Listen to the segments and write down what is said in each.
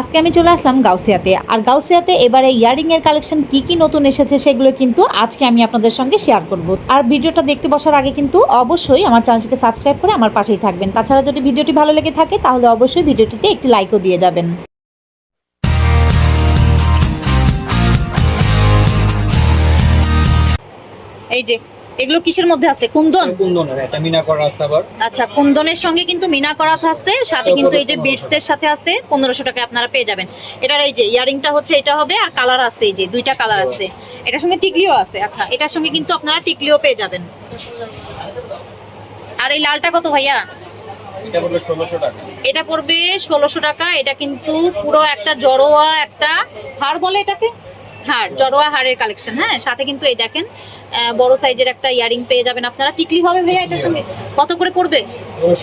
আজকে আমি চলে আসলাম গাউসিয়াতে। আর গাউসিয়াতে এবারে ইয়ারিং এর কালেকশন কি কি নতুন এসেছে সেগুলো কিন্তু আজকে আমি আপনাদের সঙ্গে শেয়ার করব। আর ভিডিওটা দেখতে বসার আগে কিন্তু অবশ্যই আমার চ্যানেলটিকে সাবস্ক্রাইব করে আমার পাশেই থাকবেন। তাছাড়া যদি ভিডিওটি ভালো লেগে থাকে তাহলে অবশ্যই ভিডিওটিতে একটি লাইকও দিয়ে যাবেন। এই যে এগুলো কিসের মধ্যে আছে? কুন্দন? কুন্দনের একটা মিনা করা আছে আবার। আচ্ছা কুন্দনের সঙ্গে কিন্তু মিনা করা আছে সাথে কিন্তু এই যে বিটস এর সাথে আছে পনেরোশো টাকা আপনারা পেয়ে যাবেন। এটার এই যে ইয়ারিংটা হচ্ছে এটা হবে আর কালার আছে এই যে দুইটা কালার আছে। এটার সঙ্গে টিকলিও আছে আচ্ছা এটার সঙ্গে কিন্তু আপনারা টিকলিও পেয়ে যাবেন। আর এই লালটা কত ভাইয়া? এটা পড়বে ষোলোশো টাকা। এটা পড়বে ষোলোশো টাকা এটা কিন্তু পুরো একটা জড়োয়া একটা হার বলে এটাকে? হার জড়োয়া হারের কালেকশন হ্যাঁ? সাথে কিন্তু এই দেখেন বড় সাইজের একটা ইয়ারিং পেয়ে যাবেন আপনারা। টিকলি হবে ভাইয়া এটার সঙ্গে? কত করে পড়বে?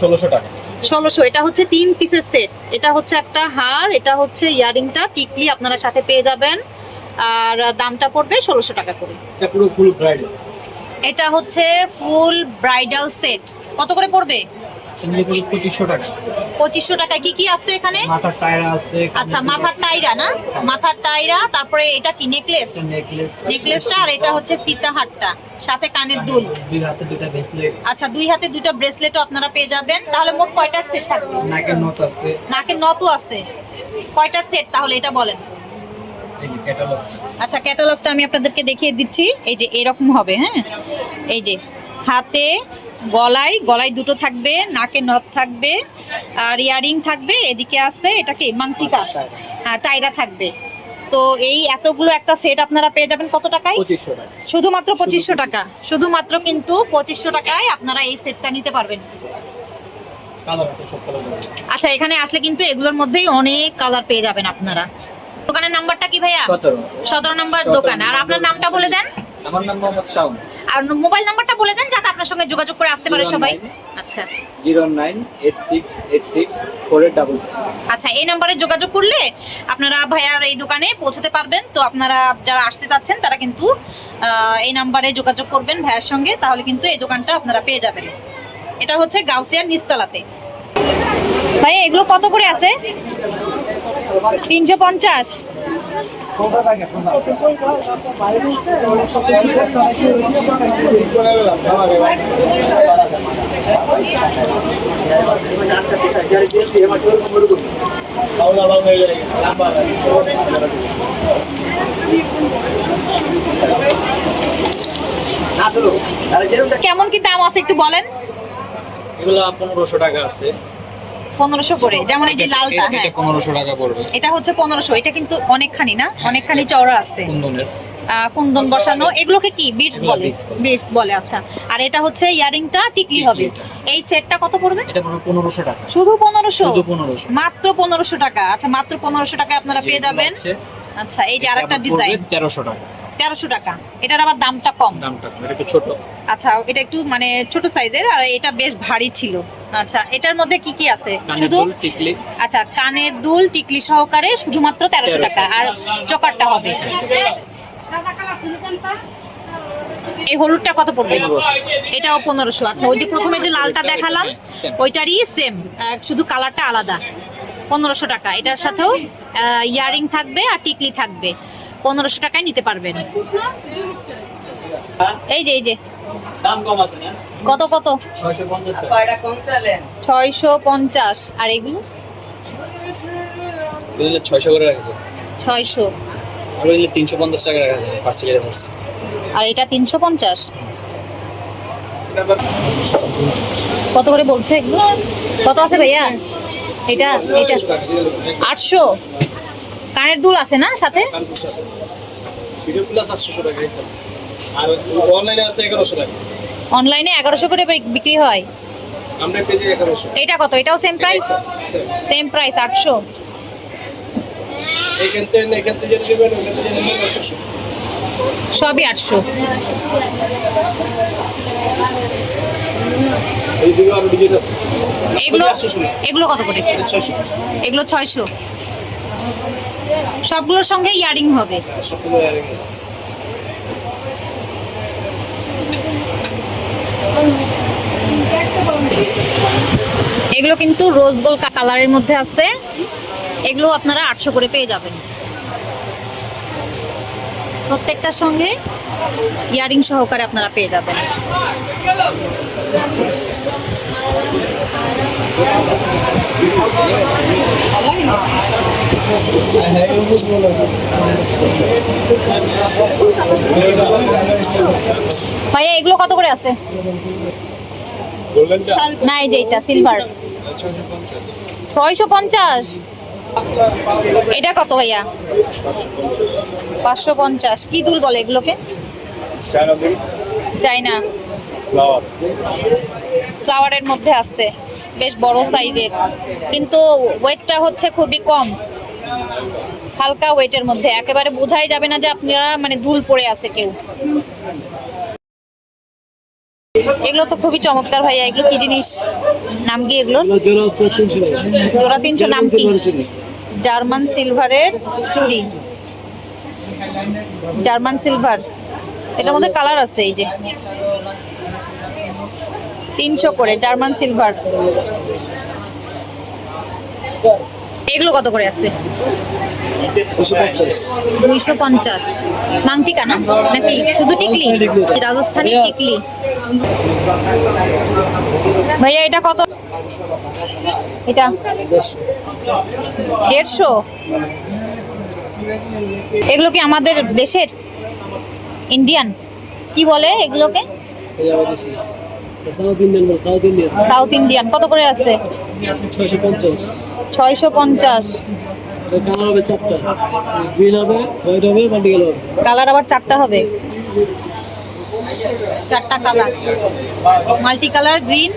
ষোলোশো টাকা। ষোলোশো এটা হচ্ছে তিন পিসের সেট এটা হচ্ছে একটা হার এটা হচ্ছে ইয়ারিংটা টিকলি আপনারা সাথে পেয়ে যাবেন। আর দামটা পড়বে ষোলোশো টাকা করে। এটা পুরো ফুল ব্রাইডাল এটা হচ্ছে ফুল ব্রাইডাল সেট কত করে পড়বে? পঁচিশশো টাকা। পঁচিশশো টাকায় কি কি আছে এখানে? মাথার টায়রা আছে আচ্ছা মাথার টাইরা না? মাথার টাইরা তারপরে এটা কি নেকলেস? নেকলেস। নেকলেসটা আর এটা হচ্ছে সীতাহারটা সাথে কানের দুল। দুই হাতে দুইটা ব্রেসলেট আচ্ছা দুই হাতে দুইটা ব্রেসলেটও আপনারা পেয়ে যাবেন। তাহলে মোট কয়টার সেট থাকবে? নাকের নথ আছে। নাকের নতও আছে। কয়টার সেট তাহলে এটা বলেন? এই যে ক্যাটালগ আচ্ছা ক্যাটালগটা আমি আপনাদেরকে দেখিয়ে দিচ্ছি। এই যে এরকম হবে হ্যাঁ? এই যে হাতে গলায় গলায় দুটো থাকবে নাকে নথ থাকবে আর ইয়ারিং থাকবে এদিকে আসতে এটা কি মাংটিকা হ্যাঁ টাইরা থাকবে। তো এই এতগুলো একটা সেট আপনারা পেয়ে যাবেন কত টাকায়? শুধুমাত্র পঁচিশশো টাকা। শুধুমাত্র কিন্তু পঁচিশশো টাকায় আপনারা এই সেটটা নিতে পারবেন। আচ্ছা এখানে আসলে কিন্তু এগুলোর মধ্যেই অনেক কালার পেয়ে যাবেন আপনারা। দোকানের নাম্বারটা কি ভাইয়া? সতেরো। সতেরো নাম্বার দোকান। আর আপনার নামটা বলে দেন। আমার নাম মোহাম্মদ শাওন। আর মোবাইল নাম্বারটা বলে দেন যাতে আপনার সঙ্গে যোগাযোগ করে আসতে পারে সবাই। আচ্ছা। Zero nine eight six eight six four eight double আচ্ছা এই নাম্বারে যোগাযোগ করলে আপনারা ভাইয়ার এই দোকানে পৌঁছতে পারবেন। তো আপনারা যারা আসতে চাচ্ছেন তারা কিন্তু এই নাম্বারে যোগাযোগ করবেন ভাইয়ার সঙ্গে তাহলে কিন্তু এই দোকানটা আপনারা পেয়ে যাবেন। এটা হচ্ছে গাউসিয়ার নিচতলাতে। ভাই এগুলো কত করে আছে? তিনশো পঞ্চাশ। কেমন কি দাম আছে একটু বলেন? এগুলো পনেরোশো টাকা আছে। পনেরোশো করে। যেমন এই যে লালটা হ্যাঁ। পনেরোশো টাকা পড়বে। এটা হচ্ছে পনেরোশো এটা কিন্তু অনেকখানি না? অনেকখানি চওড়া আছে। কুন্দন বসানো। এগুলোকে কি? বিটস বলে। বিটস বলে। আচ্ছা। আর এটা হচ্ছে ইয়ারিংটা টিকলি হবে। এই সেটটা কত পড়বে? এটা পড়বে পনেরোশো টাকা। শুধু পনেরোশো? শুধু পনেরোশো। মাত্র পনেরোশো টাকা। আচ্ছা মাত্র পনেরোশো টাকা আপনারা পেয়ে যাবেন। আচ্ছা এই যে আরেকটা ডিজাইন। তেরোশো টাকা। তেরোশো টাকা। এটার আবার দামটা কম। দামটা কম, এটা একটু ছোট। আচ্ছা এটা একটু মানে ছোট সাইজের আর এটা বেশ ভারী ছিল। আচ্ছা এটার মধ্যে কি কি আছে? শুধু টিকলি। আচ্ছা কানের দুল টিকলি সহকারে শুধুমাত্র তেরোশো 1300 টাকা। আর চকারটা হবে। এই হলুদটা কত পড়বে? এটাও পনেরোশো। আচ্ছা ওই যে প্রথমে যে লালটা দেখালাম ওইটারই সেম শুধু কালারটা আলাদা। পনেরোশো টাকা। এটার সাথেও ইয়ারিং থাকবে আর টিকলি থাকবে। পনেরোশো টাকায় নিতে পারবেন। এই যে এই যে। কত কত? ছয়শো পঞ্চাশ আর এগুলো? ছয়শো করে রাখা যাবে ছয়শো। আর তিনশো পঞ্চাশ টাকা রাখা যাবে পাঁচ টাকা পড়ছে আর এটা তিনশো পঞ্চাশ? কত করে বলছে কত আছে ভাইয়া? এটা এটা। আটশো? কানের দুল আছে না সাথে? ভিডিও প্লাস আটশোশো টাকা আর অনলাইনে আছে এগারোশো টাকা অনলাইনে এগারোশো করে বিক্রি হয়। আমরা পেজে এগারোশো এটা কত? এটাও সেম প্রাইস সেম প্রাইস আটশো। এখান থেকে এখান থেকে যেটা দেবেন ওখান থেকে নেবেন আটশোশো সবই আটশো এইদিকে আরও ডিজাইন আছে এগুলো কত করে? ছয়শো। এগুলো ছয়শো। সবগুলোর সঙ্গে ইয়ারিং হবে। সবগুলো ইয়ারিং আছে। এগুলো কিন্তু রোজ গোল্ড কালারের মধ্যে আছে। এগুলো আপনারা আটশো করে পেয়ে যাবেন। প্রত্যেকটার সঙ্গে ইয়ারিং সহকারে আপনারা পেয়ে যাবেন। ভাইয়া এগুলো কত করে আছে? গোল্ডেনটা না এই যে এটা সিলভার ছয়শো পঞ্চাশ। এটা কত ভাইয়া? পাঁচশো পঞ্চাশ। কি দুল বলে এগুলোকে? চাইনা ফ্লাওয়ারের মধ্যে আসতে বেশ বড় সাইজের কিন্তু ওয়েটটা হচ্ছে খুবই কম। হালকা ওয়েটের মধ্যে। একেবারে বোঝাই যাবে না যে আপনারা মানে দুল পড়ে আছে কেউ। এগুলো তো খুবই চমৎকার ভাইয়া। এগুলো কি জিনিস? নাম কি এগুলো? জোড়া তিনশো নাম কি? জার্মান সিলভারের চুড়ি। German silver. এটার মধ্যে কালার আছে এই যে। তিনশো করে জার্মান সিলভার। এগুলো কত করে আসছে? পঞ্চাশ। দুইশো পঞ্চাশ। মাংটিকা না নাকি শুধু টিকলি? রাজস্থানি টিকলি ভাইয়া এটা কত? এটা দেড়শো। এগুলো কি আমাদের দেশের? ইন্ডিয়ান? কি বলে এগুলোকে? South Indian south Indian south Indian কত করে ছয়শো পঞ্চাশ। ছয়শো কালার হবে চারটা। গ্রিন হবে হোয়াইট হবে পার্টিকেল হবে। কালার আবার চারটা হবে। চারটা colour multi colour green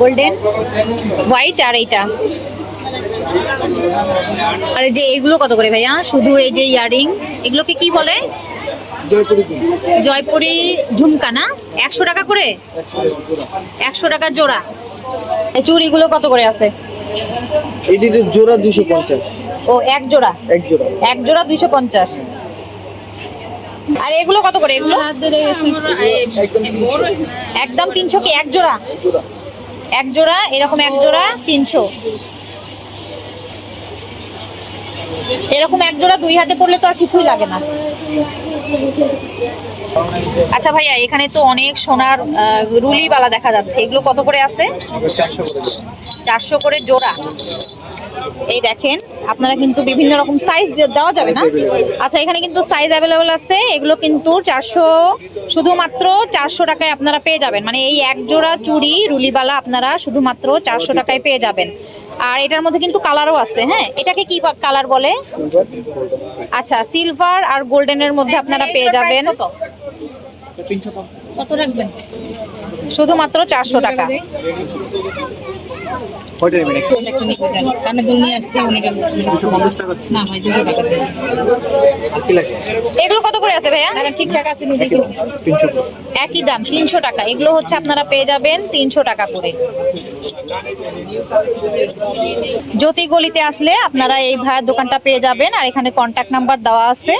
golden white আর এইটা। আর যে এগুলো কত করে ভাইয়া? শুধু এই যে ইয়ারিং এগুলোকে কি বলে? জয়পুরি ঝুমকা না? একশো টাকা করে? একশো টাকা জোড়া। চুড়িগুলো কত করে আছে? এটির জোড়া দুশো পঞ্চাশ। ও এক জোড়া? এক জোড়া। এক জোড়া দুইশো পঞ্চাশ। আর এগুলো কত করে এগুলো? একদম তিনশো কি? এক জোড়া। এক জোড়া এরকম এক জোড়া তিনশো। এরকম এক জোড়া দুই হাতে পড়লে তো আর কিছুই লাগে না। আচ্ছা ভাইয়া এখানে তো অনেক সোনার আহ, রুলিবালা দেখা যাচ্ছে। এগুলো কত করে আছে চারশো করে জোড়া। এই দেখেন আপনারা কিন্তু বিভিন্ন রকম সাইজ দেওয়া যাবে না? আচ্ছা এখানে কিন্তু সাইজ অ্যাভেলেবেল আছে। এগুলো কিন্তু চারশো শুধুমাত্র চারশো টাকায় আপনারা পেয়ে যাবেন। মানে এই এক জোড়া চুড়ি রুলিবালা আপনারা শুধুমাত্র চারশো টাকায় পেয়ে যাবেন। আর এটার মধ্যে কিন্তু কালারও আছে হ্যাঁ? এটাকে কি কালার বলে? আচ্ছা সিলভার আর গোল্ডেনের মধ্যে আপনারা পেয়ে যাবেন। শুধুমাত্র চারশো টাকা। কয়টা নেবেন কানে দুল নিয়ে আসছি দুশো পঞ্চাশ টাকা? না ভাই দুশো টাকা কি লাগে? এগুলো কত করে আছে ভাইয়া? ঠিকঠাক আছে তিনশো একই দাম তিনশো টাকা। এগুলো হচ্ছে আপনারা পেয়ে যাবেন তিনশো টাকা করে। জ্যোতি গলিতে আসলে আপনারা এই ভাইয়ের দোকানটা পেয়ে যাবেন আর এখানে কন্ট্যাক্ট নাম্বার দেওয়া আছে।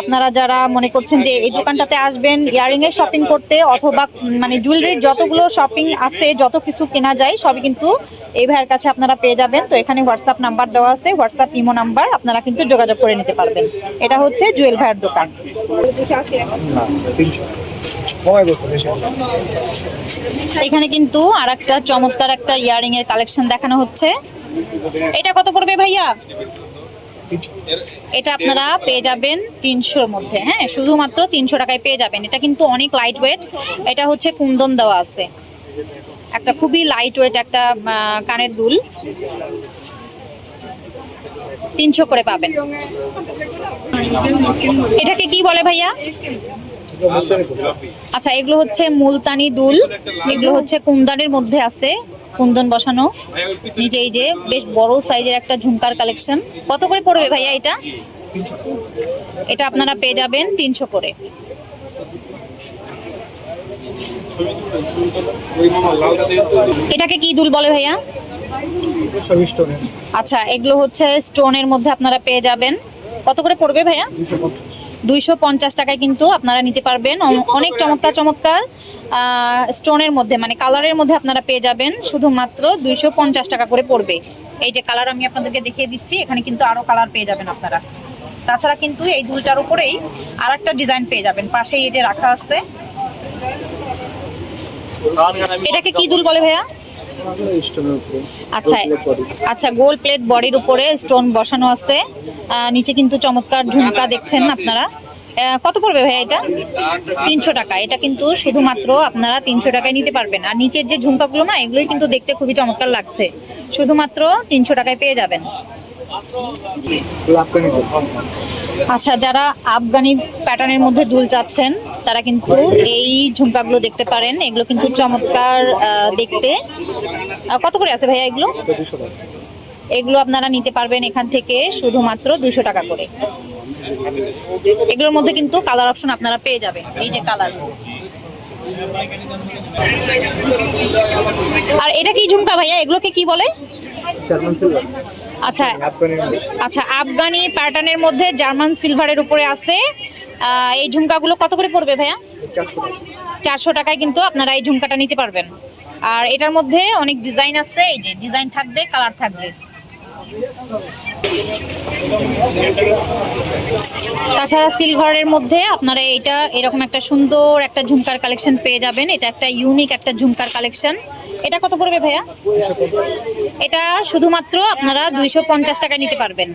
আপনারা যারা মনে করছেন যে এই দোকানটাতে আসবেন ইয়ারিং এর শপিং করতে অথবা মানে জুয়েলারির যতগুলো শপিং আছে যত কিছু কেনা যায় সবই কিন্তু এই ভাইয়ের কাছে আপনারা পেয়ে যাবেন। তো এখানে হোয়াটসঅ্যাপ নাম্বার দেওয়া আছে। হোয়াটসঅ্যাপ ইমো নাম্বার আপনারা কিন্তু যোগাযোগ করে নিতে পারবেন। এটা হচ্ছে জুয়েল ভাইয়ের দোকান। এখানে কিন্তু আর একটা চমৎকার একটা ইয়ারিং এর কালেকশন দেখানো হচ্ছে। এটা কত পড়বে ভাইয়া? এটা আপনারা পেয়ে যাবেন তিনশোর মধ্যে। হ্যাঁ শুধুমাত্র তিনশো টাকায় পেয়ে যাবেন। এটা কিন্তু অনেক লাইট ওয়েট এটা হচ্ছে কুন্দন দেওয়া আছে। একটা খুবই লাইট ওয়েট একটা কানের দুল। তিনশো করে পাবেন। এটাকে কি বলে ভাইয়া? আচ্ছা এগুলো হচ্ছে মুলতানি দুল। এগুলো হচ্ছে কুন্দনের মধ্যে আছে কুন্দন বসানো। নিচে এই যে বেশ বড় সাইজের একটা ঝুমকার কালেকশন। কত করে পড়বে ভাইয়া এটা? এটা আপনারা পেয়ে যাবেন তিনশো করে। এটাকে কি দুল বলে ভাইয়া? আচ্ছা এগুলো হচ্ছে স্টোনের মধ্যে আপনারা পেয়ে যাবেন। কত করে পড়বে ভাইয়া? দুইশো পঞ্চাশ। টাকায় কিন্তু আপনারা নিতে পারবেন। অনেক চমৎকার চমৎকার স্টোনের মধ্যে মানে কালারের মধ্যে আপনারা পেয়ে যাবেন। শুধুমাত্র দুইশো পঞ্চাশ টাকা করে পড়বে। এই যে কালার আমি আপনাদেরকে দেখিয়ে দিচ্ছি এখানে কিন্তু আরও কালার পেয়ে যাবেন আপনারা। তাছাড়া কিন্তু এই দুলটার উপরেই আর একটা ডিজাইন পেয়ে যাবেন। পাশেই এই যে রাখা আছে। এটাকে কি দুল বলে ভাইয়া? আচ্ছা আচ্ছা গোল প্লেট বডির উপরে স্টোন বসানো আছে। নিচে কিন্তু চমৎকার ঝুমকা দেখছেন আপনারা। কত পড়বে ভাইয়া এটা? তিনশো টাকা। এটা কিন্তু শুধুমাত্র আপনারা তিনশো টাকায় নিতে পারবেন। আর নিচের যে ঝুমকাগুলো না, এগুলোই কিন্তু দেখতে খুবই চমৎকার লাগছে। শুধুমাত্র তিনশো টাকায় পেয়ে যাবেন। আচ্ছা যারা আফগানি প্যাটার্নের মধ্যে দুল চাচ্ছেন, তারা কিন্তু এই ঝুমকাগুলো দেখতে পারেন। এগুলো কিন্তু চমৎকার দেখতে। কত করে আছে ভাইয়া এগুলো? এগুলো আপনারা নিতে পারবেন এখান থেকে শুধুমাত্র দুশো টাকা করে। এগুলোর মধ্যে কিন্তু কালার অপশন আপনারা পেয়ে যাবেন, এই যে কালার আর এটা কি ঝুমকা ভাইয়া? এগুলোকে কি বলে? আচ্ছা আচ্ছা আফগানি প্যাটার্নের মধ্যে জার্মান সিলভারের উপরে আছে। এই ঝুমকাগুলো কত করে পড়বে ভাইয়া? চারশো টাকায় কিন্তু আপনারা এই ঝুমকাটা নিতে পারবেন। আর এটার মধ্যে অনেক ডিজাইন আছে এই যে ডিজাইন থাকবে কালার থাকবে। তাছাড়া সিলভারের মধ্যে আপনারা এটা এরকম একটা সুন্দর একটা ঝুমকার কালেকশন পেয়ে যাবেন। এটা একটা ইউনিক একটা ঝুমকার কালেকশন এটা কত পড়বে ভাইয়া? এটা শুধুমাত্র আপনারা দুইশো পঞ্চাশ টাকা নিতে পারবেন।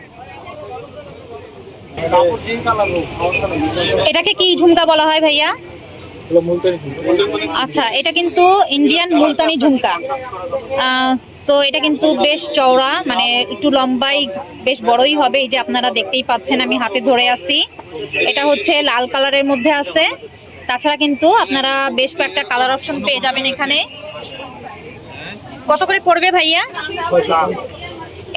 এটাকে কি ঝুমকা বলা হয় ভাইয়া? আচ্ছা এটা কিন্তু ইন্ডিয়ান মুলতানি ঝুমকা। তো এটা কিন্তু বেশ চওড়া মানে একটু লম্বাই, বেশ বড়ই হবে, এই যে আপনারা দেখতেই পাচ্ছেন, আমি হাতে ধরে আসছি। এটা হচ্ছে লাল কালারের মধ্যে আছে। তাছাড়া কিন্তু আপনারা বেশ কয়েকটা কালার অপশন পেয়ে যাবেন এখানে। কত করে পড়বে ভাইয়া?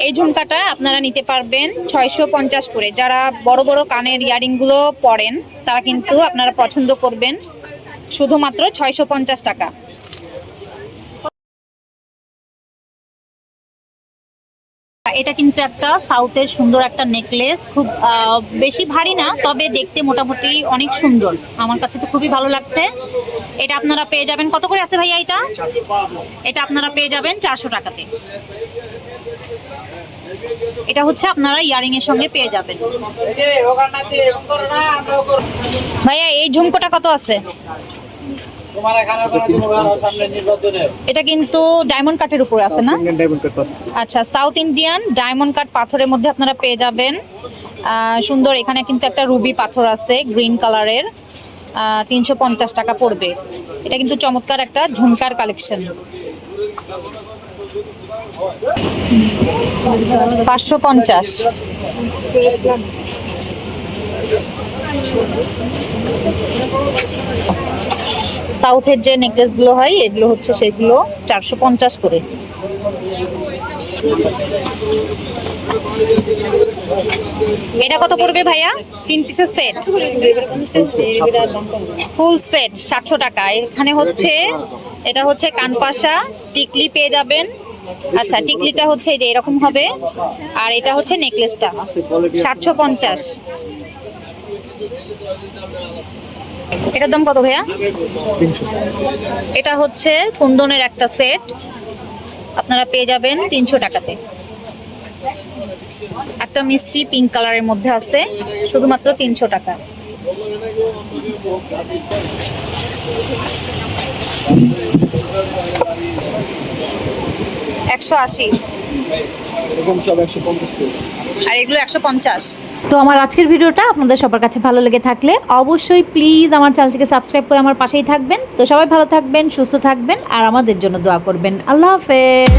এই ঝুমকাটা আপনারা নিতে পারবেন ছয়শো পঞ্চাশ করে। যারা বড় বড় কানের ইয়ারিংগুলো পড়েন তারা কিন্তু আপনারা পছন্দ করবেন। শুধুমাত্র ছয়শো পঞ্চাশ টাকা। এটা কিন্তু একটা সাউথের সুন্দর একটা নেকলেস। খুব বেশি ভারী না, তবে দেখতে মোটামুটি অনেক সুন্দর। আমার কাছে তো খুবই ভালো লাগছে। এটা আপনারা পেয়ে যাবেন। কত করে আছে ভাইয়া এটা? এটা আপনারা পেয়ে যাবেন চারশো টাকাতে। এটা হচ্ছে আপনারা ইয়ারিং এর সঙ্গে পেয়ে যাবেন। ভাইয়া, এই ঝুমকোটা কত আছে? এটা কিন্তু ডায়মন্ড কাঠের উপরে আছে না? আচ্ছা সাউথ ইন্ডিয়ান ডায়মন্ড কাট পাথরের মধ্যে আপনারা পেয়ে যাবেন সুন্দর এখানে কিন্তু একটা রুবি পাথর আছে গ্রিন কালারের তিনশো পঞ্চাশ টাকা পড়বে। এটা কিন্তু চমৎকার একটা ঝুমকার কালেকশন পাঁচশো পঞ্চাশ। সাউথের যে নেকলেসগুলো হয়, এগুলো হচ্ছে সেগুলো চারশো পঞ্চাশ করে। এটা কত পড়বে ভাইয়া? তিন পিসের সেট ফুল সেট সাতশো টাকা। এখানে হচ্ছে, এটা হচ্ছে কানপাশা, টিকলি পেয়ে যাবেন। আচ্ছা টিকলিটা হচ্ছে এই যে এরকম হবে। আর এটা হচ্ছে নেকলেসটা, সাতশো পঞ্চাশ। এটার দাম কত ভাইয়া? এটা হচ্ছে কুন্দনের একটা সেট। আপনারা পেয়ে যাবেন তিনশো টাকাতে। একটা মিষ্টি পিঙ্ক কালারের মধ্যে আছে শুধুমাত্র তিনশো টাকা। একশো আশি। আর এগুলো একশো পঞ্চাশ। তো আমার আজকের ভিডিওটা আপনাদের সবার কাছে ভালো লেগে থাকলে অবশ্যই প্লিজ আমার চ্যানেলটিকে সাবস্ক্রাইব করে আমার পাশেই থাকবেন। তো সবাই ভালো থাকবেন, সুস্থ থাকবেন আর আমাদের জন্য দোয়া করবেন। আল্লাহ হাফেজ।